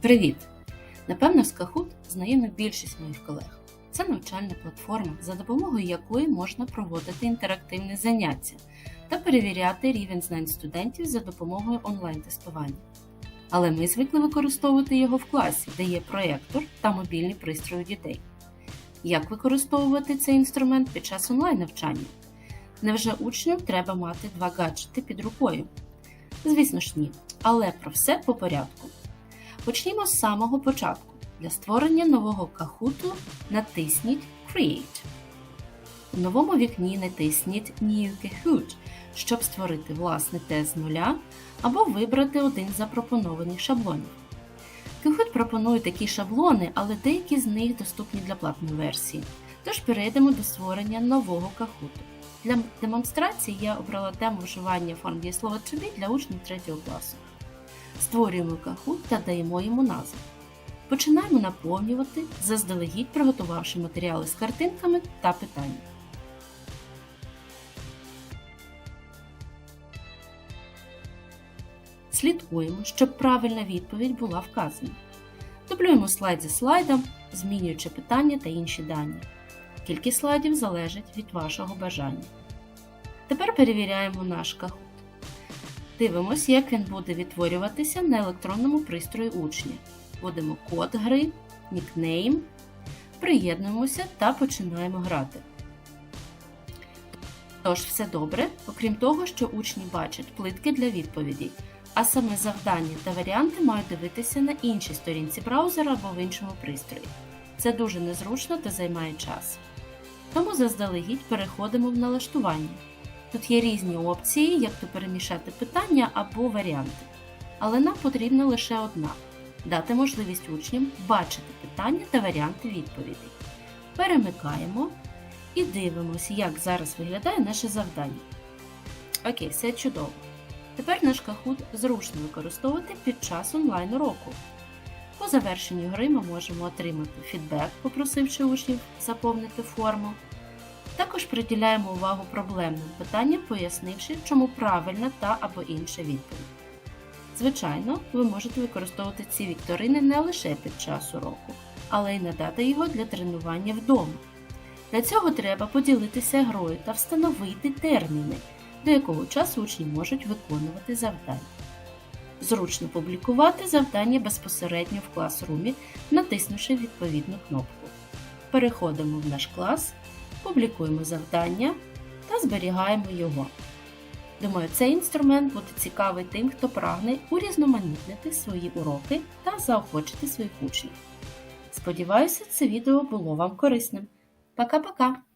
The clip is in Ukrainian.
Привіт! Напевно, Kahoot знайома більшість моїх колег. Це навчальна платформа, за допомогою якої можна проводити інтерактивні заняття та перевіряти рівень знань студентів за допомогою онлайн-тестування. Але ми звикли використовувати його в класі, де є проєктор та мобільні пристрої дітей. Як використовувати цей інструмент під час онлайн-навчання? Невже учням треба мати два гаджети під рукою? Звісно ж ні, але про все по порядку. Почнімо з самого початку. Для створення нового кахуту натисніть Create. У новому вікні натисніть New Kahoot, щоб створити власний тест з нуля або вибрати один з запропонованих шаблонів. Kahoot пропонує такі шаблони, але деякі з них доступні для платної версії. Тож перейдемо до створення нового кахуту. Для демонстрації я обрала тему вживання форм дієслова to be для учнів 3 класу. Створюємо кахут та даємо йому назву. Починаємо наповнювати, заздалегідь приготувавши матеріали з картинками та питаннями. Слідкуємо, щоб правильна відповідь була вказана. Дублюємо слайд за слайдом, змінюючи питання та інші дані. Кількість слайдів залежить від вашого бажання. Тепер перевіряємо наш кахут. Дивимось, як він буде відтворюватися на електронному пристрої учня. Вводимо код гри, нікнейм, приєднуємося та починаємо грати. Тож, все добре, окрім того, що учні бачать плитки для відповідей, а саме завдання та варіанти мають дивитися на іншій сторінці браузера або в іншому пристрої. Це дуже незручно та займає час. Тому заздалегідь переходимо в налаштування. Тут є різні опції, як то перемішати питання або варіанти. Але нам потрібна лише одна дати можливість учням бачити питання та варіанти відповідей. Перемикаємо і дивимося, як зараз виглядає наше завдання. Окей, все чудово. Тепер наш кахут зручно використовувати під час онлайн уроку. По завершенню гри ми можемо отримати фідбек, попросивши учнів заповнити форму. Також приділяємо увагу проблемним питанням, пояснивши, чому правильна та або інша відповідь. Звичайно, ви можете використовувати ці вікторини не лише під час уроку, але й надати його для тренування вдома. Для цього треба поділитися грою та встановити терміни, до якого часу учні можуть виконувати завдання. Зручно публікувати завдання безпосередньо в класрумі, натиснувши відповідну кнопку. Переходимо в наш клас, публікуємо завдання та зберігаємо його. Думаю, цей інструмент буде цікавий тим, хто прагне урізноманітнити свої уроки та заохочити своїх учнів. Сподіваюся, це відео було вам корисним. Пока-пока!